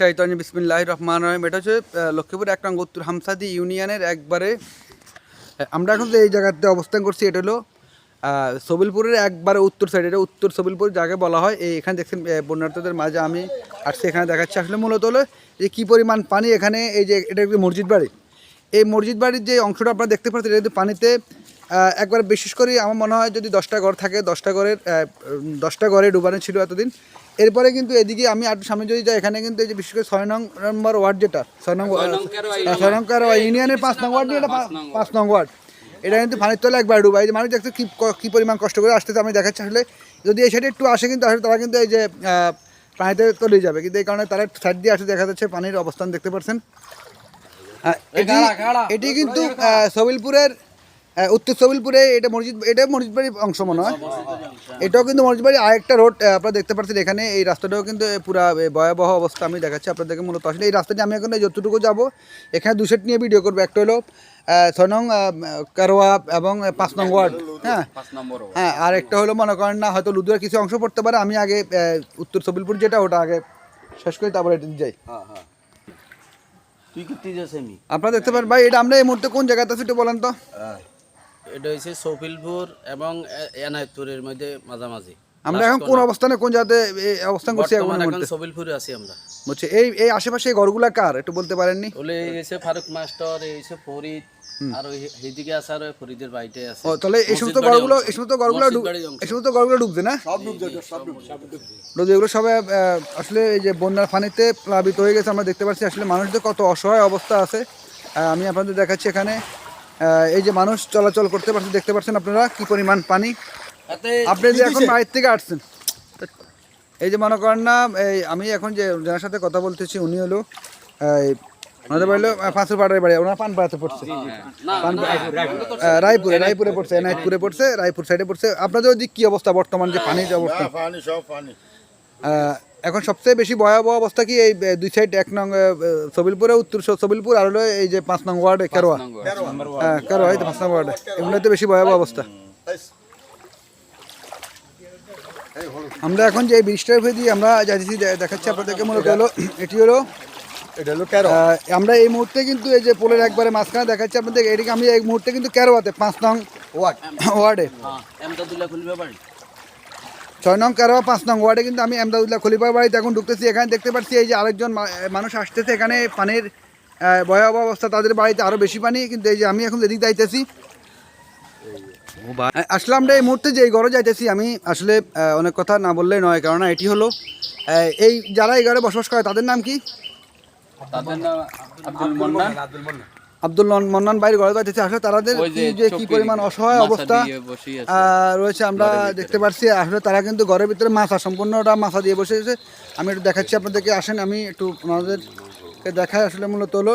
শাহিতানি বিসমিল্লাহ রহমান রহিম। এটা হচ্ছে লক্ষ্মীপুর এক নং উত্তর হামসাদি ইউনিয়নের একবারে আমরা এখন যে এই জায়গাতে অবস্থান করছি, এটা হলো সবিলপুরের একবারে উত্তর সাইড এটা উত্তর সবিলপুর যাকে বলা হয়। এই এখানে দেখছেন বন্যার্থদের মাঝে আমি আসছি, এখানে দেখাচ্ছি। আসলে মূলত হলো, যে কী পরিমাণ পানি এখানে, এই যে, এটা একটি মসজিদ বাড়ি। এই মসজিদ বাড়ির যে অংশটা আপনারা দেখতে পাচ্ছেন, এটা পানিতে একবার বিশেষ করে আমার মনে হয় যদি দশটা ঘর থাকে, দশটা ঘরের দশটা ঘরে ডুবানো ছিল এতদিন এরপরে কিন্তু এদিকে আমি আর সামনে যদি যাই এখানে কিন্তু এই যে বিশেষ করে ছয় নং নম্বর ওয়ার্ড যেটা ছয় নং হ্যাঁ, ছয় নং কারও ইউনিয়নের পাঁচ নং ওয়ার্ড নিয়ে এটা পাঁচ নং ওয়ার্ড। এটা কিন্তু পানির তলে একবার ডুবাই যে মানুষ দেখতে কি ক- পরিমাণ কষ্ট করে আসতে আমি দেখাচ্ছি আসলে। যদি এই সাইডে একটু আসে কিন্তু আসলে তারা কিন্তু এই যে পানিতে তলে যাবে। কিন্তু এই কারণে তারা সাইড দিয়ে আসে দেখা যাচ্ছে পানির অবস্থান দেখতে পাচ্ছেন এটি এটি কিন্তু সবিলপুরের উত্তর সবিলপুরে এটা মসজিদ এটা মসজিদ বাড়ির অংশ মনে হয়। এটাও কিন্তু মসজিদ বাড়ির আরেকটা রোড আপনারা দেখতে পাচ্ছেন এখানে এই রাস্তাটাও কিন্তু পুরা ভয়াবহ অবস্থা আমি দেখাচ্ছি আপনাদেরকে মূলত। আসলে এই রাস্তাটি আমি এখন যতটুকু যাব এখানে দু সেট নিয়ে ভিডিও করব। একটা হলো ছয় নং কারোয়া এবং পাঁচ নং ওয়ার্ড হ্যাঁ? হ্যাঁ আর একটা হলো মনে করেন না হয়তো লুদুয়ার কিছু অংশ পড়তে পারে। আমি আগে উত্তর সবিলপুর যেটা ওটা আগে শেষ করি তারপরে এটা যাই। তুই করতে আপনারা দেখতে পারেন ভাই এটা আমরা এই মুহূর্তে কোন জায়গাতে আছি একটু বলেন তো। এটা হচ্ছে সফিলপুর এবং এনায়তপুরের মধ্যে মাঝামাঝি। আমরা এখন কোন অবস্থানে কোন জায়গাতে অবস্থান করছি এখন এখন আছি আমরা। বলছে এই এই আশেপাশে ঘরগুলা কার? একটু বলতে পারেননি? বলে এই হচ্ছে ফারুক মাস্টার এই হচ্ছে ফরিদ আর ওই আছে আর ফরিদের বাড়িতে আছে। ও তাহলে এই সমস্ত ঘরগুলো এই সমস্ত ঘরগুলো। এই সমস্ত ঘরগুলো ডুবছে না? ডুবছে এগুলো সবাই আসলে এই যে বন্যার পানিতে প্লাবিত হয়ে গেছে আমরা দেখতে পাচ্ছি আসলে মানুষদের কত অসহায় অবস্থা আছে। আমি আপনাদের দেখাচ্ছি এখানে। এই যে মানুষ চলাচল করতে পারছে দেখতে পাচ্ছেন আপনারা কি পরিমাণ পানি? আপনি যে এখন বাইরে থেকে আসছেন এই যে মনে করেন না এই আমি এখন যে যার সাথে কথা বলতেছি উনি হলো এই, ওনাদের বাড়ি হলো পাঁচের পাড়ার বাড়ি ওনার পান পাড়াতে পড়ছে। রায়পুরে রায়পুরে পড়ছে এনায়তপুরে পড়ছে রায়পুর সাইডে পড়ছে। আপনাদের ওদিক কি অবস্থা বর্তমান যে পানির অবস্থা? পানি সব পানি। আহ, এখন সবচেয়ে বেশি ভয়াবহ অবস্থা কি এই দুই সাইড এক নং সবিলপুরে উত্তর সবিলপুর আর হলো এই যে পাঁচ নং ওয়ার্ডে কেরোয়া। হ্যাঁ কেরোয়া এই পাঁচ নং ওয়ার্ডে। এগুলোতে বেশি ভয়াবহ অবস্থা। আমরা এখন যে ব্রিজটার উপরে দিয়ে আমরা যাচ্ছি দেখাচ্ছি আপনাদেরকে মূলত হলো এটি হলো এটা হলো কেরো আমরা এই মুহূর্তে কিন্তু এই যে পোলের একবারে মাঝখানে দেখাচ্ছি আপনাদের এটিকে আমি এই মুহূর্তে কিন্তু কেরোয়াতে পাঁচ নং ওয়ার্ড। ওয়ার্ডে হ্যাঁ এমদাদুল্লাহ খুলবে বাড়ি ছয় নং কারোয়া পাঁচ নং ওয়ার্ডে কিন্তু আমি আহমদাদুল্লাহ খলিফার বাড়িতে এখন ঢুকতেছি। এখানে দেখতে পাচ্ছি এই যে আরেকজন মানুষ আসতেছে। এখানে পানির ভয়াবহ অবস্থা। তাদের বাড়িতে আরও বেশি পানি। কিন্তু এই যে আমি এখন এদিক যাইতেছি আসলাম এই মুহূর্তে যে এই ঘরে যাইতেছি আমি। আসলে অনেক কথা না বললেই নয়। কেননা এটি হলো এই যারা এই ঘরে বসবাস করে তাদের নাম কি? তাদের নাম আব্দুল মন্নান আব্দুল মন- মন্নান বাইর ঘরে যাইতেছে আসলে তাদের যে কি পরিমাণ অসহায় অবস্থা বসে রয়েছে আমরা দেখতে পাচ্ছি আসলে তারা কিন্তু ঘরের ভিতরে মাছা সম্পূর্ণটা মাছা দিয়ে বসে আছে। আমি একটু দেখাচ্ছি আপনাদেরকে আসেন আমি একটু ওনাদেরকে দেখাই আসলে মূলত হলো